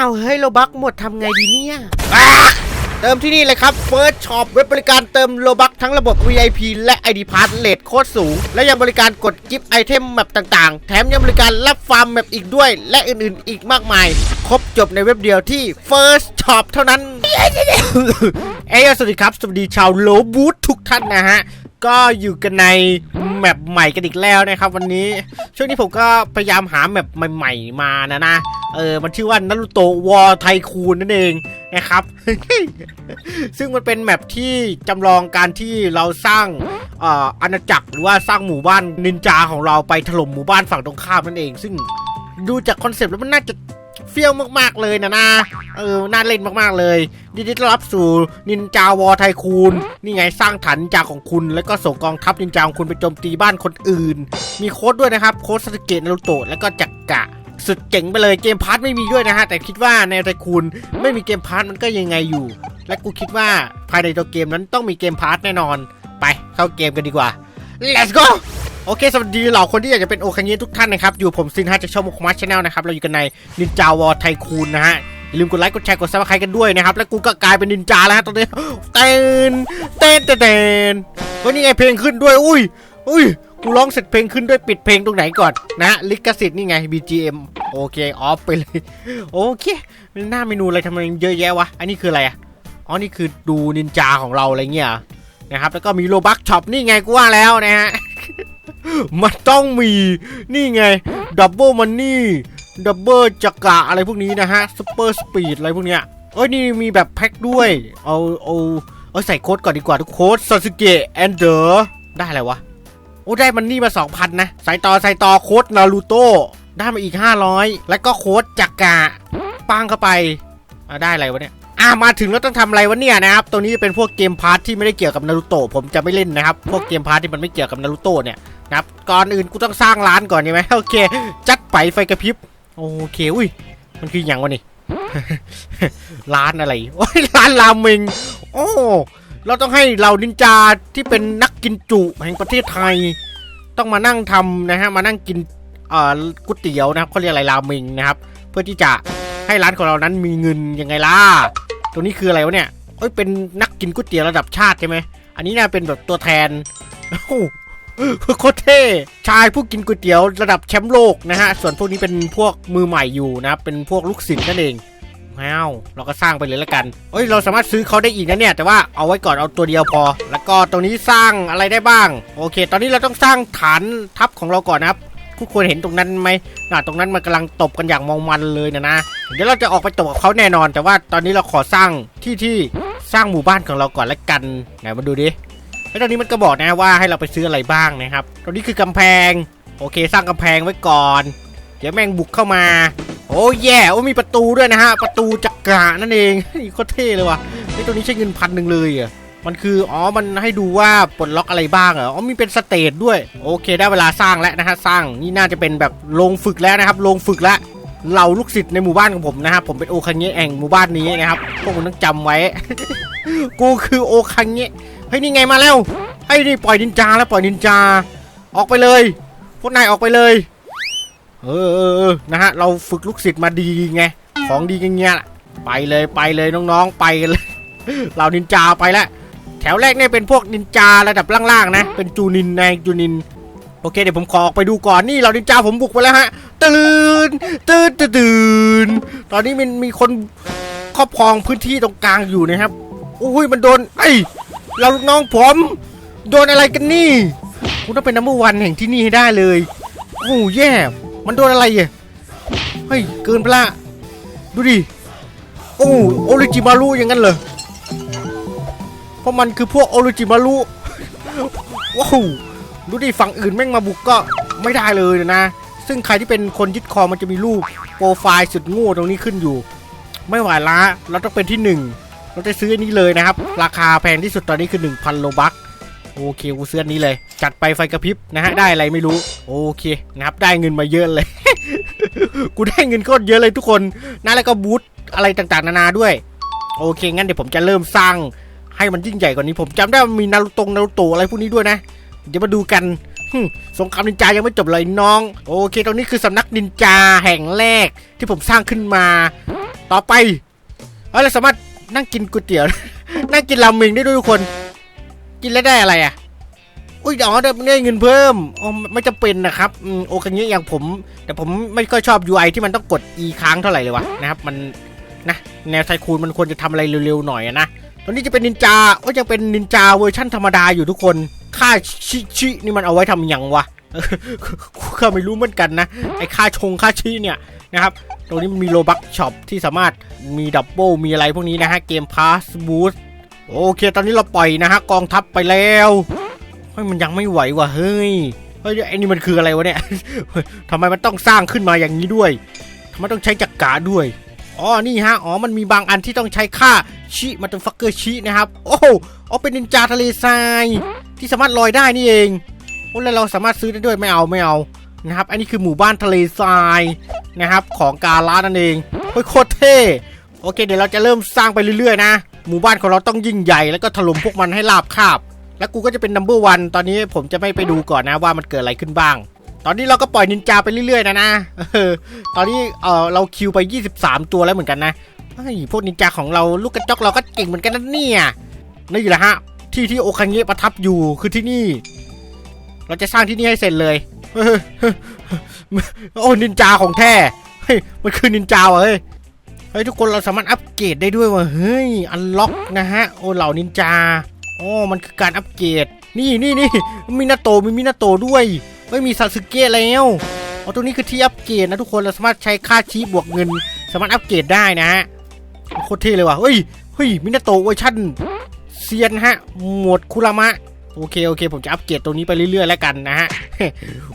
อ้าวเฮ้ยโลบักหมดทำไงดีเนี่ยอะเติมที่นี่เลยครับ First Shop เว็บบริการเติมโลบักทั้งระบบ VIP และ ID Pass เลทโคตรสูง และยังบริการกดกิฟต์ไอเทมแมปต่างๆ แถมยังบริการรับฟาร์มแมปอีกด้วย และอื่นๆ อีกมากมาย ครบจบในเว็บเดียวที่ First Shop เท่านั้น เอ้ยสวัสดีครับ สวัสดีชาวโลบูธทุกท่านนะฮะ ก็อยู่กันใน แมปใหม่กันอีกแล้วนะครับวันนี้ช่วงนี้ผมก็พยายามหาแมปใหม่ๆมานะนะเออมันชื่อว่านารุโตะวอไทคูนนั่นเองนะครับ ซึ่งมันเป็นแมปที่จำลองการที่เราสร้างเอ่ออาณาจักรหรือว่าสร้างหมู่บ้านนินจาของเราไปถล่มหมู่บ้านฝั่งตรงข้ามนั่นเอง ซึ่งดูจากคอนเซปต์แล้วมันน่าจะ เฟี้ยวมากๆเลยนะนะเออน่าเล่นมากๆเลยยินดีต้อนรับสู่นินจาวอไทคูนนี่ไงสร้างฐานนินจาของคุณ แล้วก็ส่งกองทัพนินจาของคุณไปโจมตีบ้านคนอื่น มีโค้ดด้วยนะครับ โค้ดสเกตนารุโตะแล้วก็จักกะสุดเจ๋งไปเลยเกมพาร์ทไม่มีด้วยนะฮะ แต่คิดว่าในไทคูนไม่มีเกมพาร์ทมันก็ยังไงอยู่ และกูคิดว่าภายในตัวเกมนั้นต้องมีเกมพาร์ทแน่นอน ไปเข้าเกมกันดีกว่า let's go โอเค สวัสดีเหล่าคนที่อยากจะเป็นโอคังเงทุกท่านนะครับ อยู่ผมซินฮะจากช่องมุกมัชชาแนลนะครับ เราอยู่กันในนินจาวอไทคูนนะฮะ อย่าลืมกดไลค์ กดแชร์ กดซับสไครต์กันด้วยนะครับ แล้วกูก็กลายเป็นนินจาแล้วฮะตอนนี้ เต้น เต้นเต้นเต้นเฮ้ยนี่ไงเพลงขึ้นด้วย อุ้ย อุ้ย กูร้องเสร็จเพลงขึ้นด้วยปิดเพลงตรงไหนก่อนนะฮะลิขสิทธิ์นี่ไง BGM โอเค ออฟไปเลย โอเค หน้าเมนูอะไรทำไมเยอะแยะวะ อันนี้คืออะไรอะอ๋อ นี่คือดูนินจาของเราอะไรเงี้ยนะครับ แล้วก็มีโลบักช็อปนี่ไงกูว่าแล้วนะฮะ มันต้องมีนี่ไงดับเบิลมันนี่ดับเบิลจักระอะไรพวกนี้นะฮะซูเปอร์สปีดอะไรพวกเนี้ยเอ้ยนี่มีแบบแพ็คด้วย เอาเอาเอาใส่โค้ดก่อนดีกว่าทุกโค้ดซาสึเกะแอนเดอร์ได้อะไรวะ โอ้ได้มันนี่มา2,000นะใส่ต่อใส่ต่อโค้ดนารูโต้ได้มาอีก 500 แล้วก็โค้ดจักกะปังเข้าไปได้อะไรวะเนี่ยอะมาถึงแล้วต้องทำอะไรวะเนี่ยนะครับ ตัวนี้จะเป็นพวกเกมพาร์ทที่ไม่ได้เกี่ยวกับนารูโตะผมจะไม่เล่นนะครับ พวกเกมพาร์ทที่มันไม่เกี่ยวกับนารูโตะเนี่ย ครับก่อนอื่นกูต้องสร้างร้านก่อนใช่ไหมโอเค จัดไปไฟกระพริบ โอเคอุ้ยมันคืออย่างวะนี่ร้านอะไรโอ้ยร้านราเมงโอ้เราต้องให้เรานินจาที่เป็นนักกินจุแห่งประเทศไทย ต้องมานั่งทำนะฮะมานั่งกินเอ่อก๋วยเตี๋ยวนะครับเขาเรียกอะไรราเมงนะครับ เพื่อที่จะให้ร้านของเรานั้นมีเงินยังไงล่ะตัวนี้คืออะไรวะเนี่ยเอ้ยเป็นนักกินก๋วยเตี๋ยวระดับชาติใช่ไหมอันนี้น่าเป็นแบบตัวแทน โคตรเท่ชายผู้กินก๋วยเตี๋ยวระดับแชมป์โลกนะฮะ ส่วนพวกนี้เป็นพวกมือใหม่อยู่นะครับเป็นพวกลูกศิษย์นั่นเองว้าวเราก็สร้างไปเลยแล้วกันเอ้ย เราสามารถซื้อเขาได้อีกนะเนี่ย แต่ว่าเอาไว้ก่อนเอาตัวเดียวพอ แล้วก็ตรงนี้สร้างอะไรได้บ้าง โอเค ตอนนี้เราต้องสร้างฐานทัพของเราก่อนนะครับทุกคนเห็นตรงนั้นไหมน่ะตรงนั้นมันกำลังตบกันอย่างมองมันเลยนะนะ เดี๋ยวเราจะออกไปตบกับเขาแน่นอน แต่ว่าตอนนี้เราขอสร้างที่ที่สร้างหมู่บ้านของเราก่อนแล้วกัน ไหนมาดูดิ แล้วตอนนี้มันก็บอกนะว่าให้เราไปซื้ออะไรบ้างนะครับ ตรงนี้คือกำแพง โอเค สร้างกำแพงไว้ก่อน เดี๋ยวแม่งบุกเข้ามา โอ้แย่โอ้มีประตูด้วยนะฮะ ประตูจักระนั่นเองนี่โคตรเท่เลยว่ะไอ้ตัวนี้ใช้เงินพันหนึ่งเลยอะ มันคือ อ๋อ มันให้ดูว่าปลดล็อกอะไรบ้างเหรออ๋อมีเป็นสเตจด้วย โอเค ได้เวลาสร้างแล้วนะฮะ สร้าง นี่น่าจะเป็นแบบโรงฝึกแล้วนะครับ โรงฝึกแล้วเหล่าลูกศิษย์ในหมู่บ้านของผมนะครับ ผมเป็นโอคังเงะแห่งหมู่บ้านนี้นะครับ พวกคุณต้องจำไว้ กูคือโอคังเงะ เฮ้ยนี่ไงมาแล้วเฮ้ยนี่ปล่อยนินจาแล้วปล่อยนินจา ออกไปเลยพวกนายออกไปเลย เออเออเออนะฮะเราฝึกลูกศิษย์มาดีไงของดีเงี้ยไปเลยไปเลยน้องๆไปกันเลยเรานินจาไปแล้วแถวแรกเนี่ยเป็นพวกนินจาระดับล่างๆนะเป็นจูนินนายจูนินโอเคเดี๋ยวผมขอออกไปดูก่อนนี่เรานินจาผมบุกไปแล้วฮะตื่นตื่นตื่นตื่นตอนนี้มันมีคนครอบครองพื้นที่ตรงกลางอยู่นะครับอุ้ยมันโดนไอ้ ยเราลูกน้องผม โดนอะไรกันนี่คุณต้องเป็นนัมบอวันแห่งที่นี่ให้ได้เลยโอ้แย่ มันโดนอะไรอะเฮ้ยเกินไปละดูดิโอ้โอริจิมารุอย่างนั้นเหรอเพราะมันคือพวกโอริจิมารุว้าวดูดิฝั่งอื่นแม่งมาบุกก็ไม่ได้เลยนะ ซึ่งใครที่เป็นคนยึดคอมันจะมีรูปโปรไฟล์สุดง่ตรงนี้ขึ้นอยู่ ไม่ไหวละเราต้องเป็นที่หนึ่ง เราจะซื้ออันนี้เลยนะครับ ราคาแพงที่สุดตอนนี้คือ 1,000โลบัคโอเคกูซื้ออันนี้เลย จัดไปไฟกระพริบนะฮะได้อะไรไม่รู้ โอเคนะครับได้เงินมาเยอะเลย กูได้เงินโคตรเยอะเลยทุกคนนะแล้วก็บูธอะไรต่างๆ นานาด้วย โอเคงั้นเดี๋ยวผมจะเริ่มสร้างให้มันยิ่งใหญ่กว่านี้ผมจำได้ว่ามีนารูตงนารูโตะอะไรพวกนี้ด้วยนะ เดี๋ยวมาดูกันสงครามนินจายังไม่จบเลยน้อง โอเค ตรงนี้คือสำนักนินจาแห่งแรกที่ผมสร้างขึ้นมา ต่อไปเราสามารถ นั่งกินก๋วยเตี๋ยว นั่งกินราเมงได้ด้วยทุกคน กินแล้วได้อะไรอะ อุ้ยอ๋อได้ได้เงินเพิ่มอ๋อไม่จำเป็นนะครับโอเคงี้อย่างผม แต่ผมไม่ค่อยชอบ UI ที่มันต้องกด E ค้างเท่าไหร่เลยวะนะครับ มันนะแนวไทคูนมันควรจะทำอะไรเร็วๆหน่อยนะตอนนี้จะเป็นนินจาก็ยังเป็นนินจาเวอร์ชั่นธรรมดาอยู่ทุกคนค่าชิชินี่มันเอาไว้ทำยังวะ กูก็ไม่รู้เหมือนกันนะ ไอ้ค่าชงค่าชิเนี่ยนะครับ ตรงนี้มันมีโลบักช็อปที่สามารถมีดับเบิลมีอะไรพวกนี้นะฮะ เกมพาสบูสโอเค ตอนนี้เราปล่อยนะฮะ กองทัพไปแล้วเฮ้ยมันยังไม่ไหวว่ะเฮ้ยเฮ้ยไอ้นี่มันคืออะไรวะเนี่ยทำไมมันต้องสร้างขึ้นมาอย่างนี้ด้วยทำไมต้องใช้จักรกาด้วยอ๋อ นี่ฮะ อ๋อ มันมีบางอันที่ต้องใช้ค่าชิมันเป็นฟักเกอร์ชินะครับ โอ้โหอ๋อเป็นนินจาทะเลทราย ที่สามารถลอยได้นี่เอง โอ้แล้วเราสามารถซื้อได้ด้วยไม่เอาไม่เอานะครับ อันนี้คือหมู่บ้านทะเลทรายนะครับ ของกาลานั่นเองเฮ้ยโคตรเท่โอเค เดี๋ยวเราจะเริ่มสร้างไปเรื่อยๆนะหมู่บ้านของเราต้องยิ่งใหญ่แล้วก็ถล่มพวกมันให้ราบคาบ แล้วกูก็จะเป็นนัมเบอร์วันตอนนี้ผมจะไม่ไปดูก่อนนะว่ามันเกิดอะไรขึ้นบ้าง ตอนนี้เราก็ปล่อยนินจาไปเรื่อยๆนะนะตอนนี้เออเราคิวไป 23 ตัวแล้วเหมือนกันนะเฮ้พวกนินจาของเราลูกกระจอกเราก็เก่งเหมือนกันนะเนี่ยนี่แหละฮะที่ที่โอคังเงะประทับอยู่คือที่นี่ เราจะสร้างที่นี่ให้เสร็จเลยโอ้นินจาของแท้เฮ้ยมันคือนินจาว่ะเฮ้ยเฮ้ยทุกคนเราสามารถอัปเกรดได้ด้วยว่ะเฮ้ยอันล็อกนะฮะโอ้เหล่านินจาโอ้มันคือการอัปเกรดนี่นี่นี่มินาโตะมีมินาโตะด้วยไม่มีซาสึเกะแล้วเอตัวนี้คือที่อัปเกรดนะทุกคนเราสามารถใช้ค่าชี้บวกเงิน สามารถอัปเกรดได้นะฮะโคตรเท่เลยว่ะเฮ้ยเฮ้ยมินาโตะเวอร์ชันเซียนฮะหมวดคุรามะ โอเคโอเค ผมจะอัปเกรดตัวนี้ไปเรื่อยๆแล้วกันนะฮะ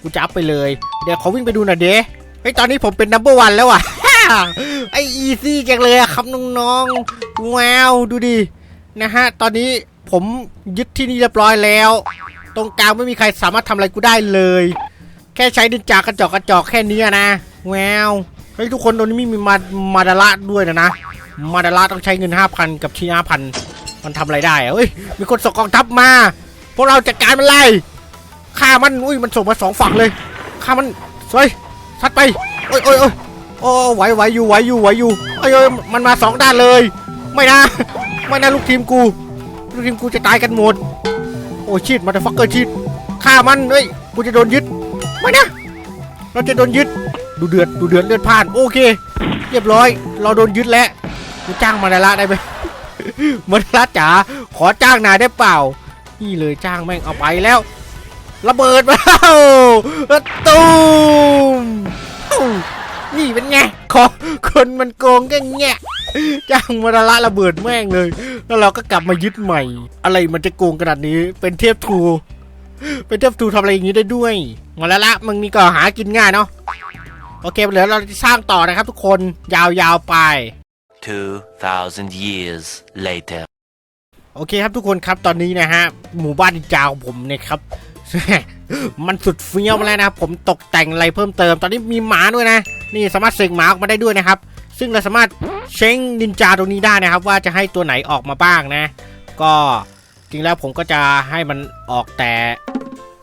กูจะอัพไปเลย เดี๋ยวเขอวิ่งไปดูหน่อยเด้เฮ้ยตอนนี้ผมเป็นนัมเบอร์วันแล้วอะไออีซี่จังเลยอะครับน้องๆว้าวดูดินะฮะตอนนี้ผมยึดที่นี่เรียบร้อยแล้ว ตรงกลางไม่มีใครสามารถทำอะไรกูได้เลย แค่ใช้ดินจากระจอกกระจอกแค่นี้อะนะว้าวเฮ้ยทุกคนตรงนี้มีมามาดาระด้วยนะนะมาดาระต้องใช้เงิน 5,000 กับที่5,000 มันทำอะไรได้อะเฮ้ยมีคนส่งกองทัพมา พวกเราจัดการมันไล่ฆ่ามันอุ้ยมันส่งมาสองฝั่งเลยฆ่ามันสวยซัดไปโอ้ยโอ้ยโอ้ยโอ้ไหวไหวอยู่ไหวอยู่ไหวอยู่โอ้ยโอ้ยมันมาสองด้านเลย ไม่นะ ไม่นะลูกทีมกู ลูกทีมกูจะตายกันหมด โอ้ชิดมาแต่ฟักเกอร์ชิดฆ่ามันเฮ้ยกูจะโดนยึด ไม่นะ เราจะโดนยึด ดูเดือดดูเดือดเลือดพล่าน โอเค เรียบร้อย เราโดนยึดแล้วกูจ้างมาดาระได้ไหมมาดาระจ๋าขอจ้างนายได้เปล่า นี่เลยจ้างแม่งเอาไปแล้ว ระเบิดมาแล้วตูมนี่เป็นไงขอคนมันโกงกันแงะจ้างมาละระเบิดแม่งเลย แล้วเราก็กลับมายึดใหม่ อะไรมันจะโกงขนาดนี้เป็นเทพทูเป็นเทพทูทำอะไรอย่างนี้ได้ด้วยมาละละมึงนี่ก็หากินง่ายเนาะโอเคเหลือเราจะสร้างต่อนะครับทุกคนยาวๆไป 2,000 years later. โอเคครับทุกคนครับตอนนี้นะฮะหมู่บ้านนินจาของผมเนี่ยครับ มันสุดเฟี้ยวมาแล้วนะครับผมตกแต่งอะไรเพิ่มเติม ตอนนี้มีหมาด้วยนะ นี่สามารถเสกหมาออกมาได้ด้วยนะครับ ซึ่งเราสามารถเช้งนินจาตรงนี้ได้นะครับ ว่าจะให้ตัวไหนออกมาบ้างนะ ก็จริงแล้วผมก็จะให้มันออกแต่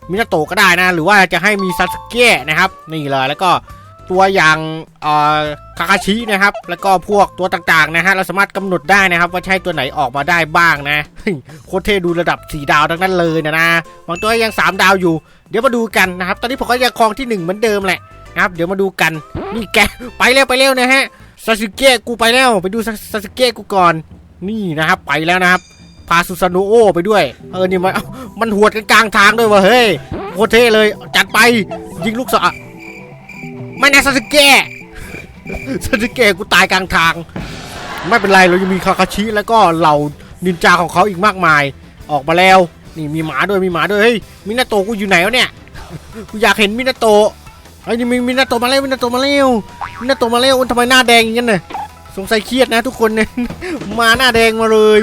มินาโตะก็ได้นะ หรือว่าจะให้มีซาสเกะนะครับ นี่เลยแล้วก็ ตัวอย่างคาคาชินะครับ แล้วก็พวกตัวต่างๆนะฮะ เราสามารถกำหนดได้นะครับ ว่าใช่ตัวไหนออกมาได้บ้างนะโคตรเท่ดูระดับ 4 ดาวทั้งนั้นเลยนะนะบางตัวยัง 3 ดาวอยู่ เดี๋ยวมาดูกันนะครับ ตอนนี้ผมก็ยังครองที่ 1 เหมือนเดิมแหละนะครับ เดี๋ยวมาดูกัน นี่แกไปเร็วไปเร็วนะฮะซาสึเกะกูไปแล้วไปดูซาซาสึเกะกูก่อน นี่นะครับ ไปแล้วนะครับพาซูซาโนโอไปด้วย เออ นี่มันมันหวดกันกลางทางด้วยวะเฮ้ยโคตรเท่เลย จัดไปยิงลูกศร ไม่นะซาสึเกะซาสึเกะกูตายกลางทาง ไม่เป็นไรเรายังมีคาคาชิแล้วก็เหล่านินจาของเขาอีกมากมาย ออกมาแล้ว นี่มีหมาด้วยมีหมาด้วยเฮ้ยมินาโตะกูอยู่ไหนวะเนี่ยกูอยากเห็นมินาโตะไอ้นี่มีมินาโตะมาแล้วมินาโตะมาแล้วมินาโตะมาแล้วอุ๊ยทำไมหน้าแดงอย่างนั้นน่ะสงสัยเครียดนะทุกคนเนี่ยมาหน้าแดงมาเลย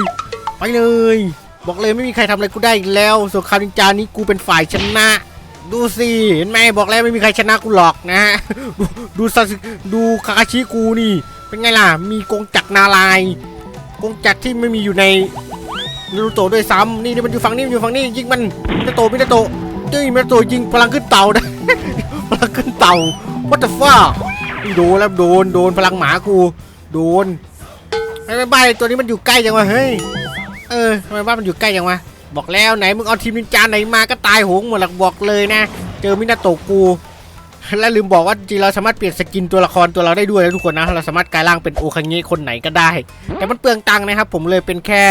ไปเลย บอกเลยไม่มีใครทำอะไรกูได้อีกแล้วสงครามนินจานี้กูเป็นฝ่ายชนะ ดูสิเห็นไหมบอกแล้วไม่มีใครชนะกูหรอกนะฮะดูดูซาดูคาคาชิกูนี่ เป็นไงล่ะ มีกงจักรนาลาย กงจักรที่ไม่มีอยู่ในนารูโตะด้วยซ้ำนี่นี่มันอยู่ฝั่งนี้มันอยู่ฝั่งนี้ยิงมันมินาโตะมินาโตะเจ้ยมินาโตะยิงพลังขึ้นเต่านะพลังขึ้นเต่า what the fuck โดนแล้วโดนโดนพลังหมากู โดนไอ้แม่บ้าตัวนี้มันอยู่ใกล้จังวะเฮ้ยเออทำไมบ้านมันอยู่ใกล้จังวะ บอกแล้วไหนมึงเอาทีมนินจาไหนมาก็ตายหงหมดหลักบอกเลยนะ เจอมินาโตกู และลืมบอกว่าจริงเราสามารถเปลี่ยนสกินตัวละครตัวเราได้ด้วยนะทุกคนนะ เราสามารถกลายร่างเป็นโอคังเงะคนไหนก็ได้ แต่มันเปลืองตังค์นะครับ ผมเลยเป็นแค่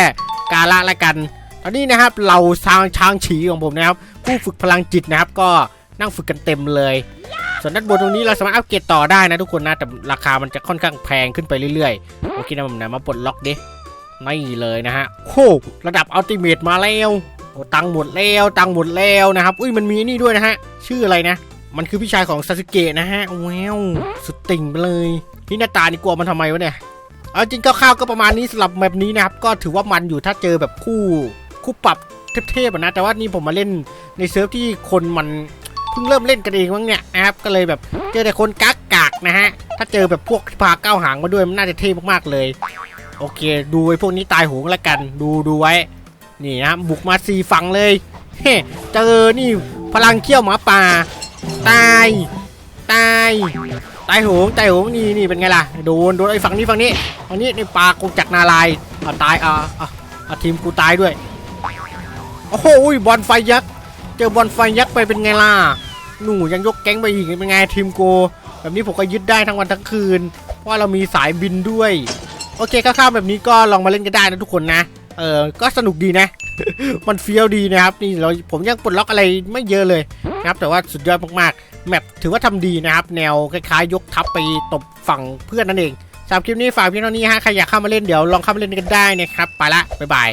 กาละละกันตอนนี้นะครับเราช้างช้างฉีของผมนะครับผู้ฝึกพลังจิตนะครับ ก็นั่งฝึกกันเต็มเลย ส่วนด้านบนตรงนี้เราสามารถอัปเกรดต่อได้นะทุกคนนะแต่ราคามันจะค่อนข้างแพงขึ้นไปเรื่อยๆโอเคนะผมไหนมาปลดล็อกดิ ไม่เลยนะฮะโอ้ระดับอัลติเมทมาแล้วโอ้ตังค์หมดแล้ว ตังค์หมดแล้วนะครับ อุ้ยมันมีนี่ด้วยนะฮะ ชื่ออะไรนะ มันคือพี่ชายของซาสึเกะนะฮะว้าวสุดติ่งไปเลย นี่หน้าตานี่กลัวมันทำไมวะเนี่ย เอาจริงคร่าวๆก็ประมาณนี้สำหรับแบบนี้นะครับ ก็ถือว่ามันอยู่ถ้าเจอแบบคู่คู่ปรับเทพๆอะนะ แต่ว่านี่ผมมาเล่นในเซิร์ฟที่คนมันเพิ่งเริ่มเล่นกันเองมั้งเนี่ยนะครับ ก็เลยแบบเจอแต่คนกักกากๆนะฮะ ถ้าเจอแบบพวกที่พาก้าวหางมาด้วยมันน่าจะเท่มากๆเลย โอเค ดูไอ้พวกนี้ตายโหงแล้วกัน ดูดูไว้ นี่นะบุกมาสี่ฝั่งเลยเฮ้เจอนี่พลังเขี้ยวหมาป่า ตาย ตาย ตายโหงตายโหงนี่นี่เป็นไงล่ะ โดนโดนไอ้ฝั่งนี้ฝั่งนี้ฝั่งนี้ในี่ปากูจากนาลายอะตายอะอะทีมกูตายด้วยโอ้โหอุ้ยบอลไฟยักษ์เจอบอลไฟยักษ์ไปเป็นไงล่ะหนูยังยกแก๊งไปอีกเป็นไงทีมกูแบบนี้ผมก็ยึดได้ทั้งวันทั้งคืนเพราะว่าเรามีสายบินด้วย โอเคคร่าวๆแบบนี้ก็ลองมาเล่นกันได้นะทุกคนนะ เออก็สนุกดีนะ มันเฟี้ยวดีนะครับนี่เราผมยังปลดล็อกอะไรไม่เยอะเลยนะครับ แต่ว่าสุดยอดมากๆแมปถือว่าทำดีนะครับ แนวคล้ายๆ ยกทัพไปตบฝั่งเพื่อนนั่นเองสำหรับคลิปนี้ฝากเพียงเท่านี้ฮะใครอยากเข้ามาเล่นเดี๋ยวลองเข้ามาเล่นกันได้นะครับไปละบ๊ายบาย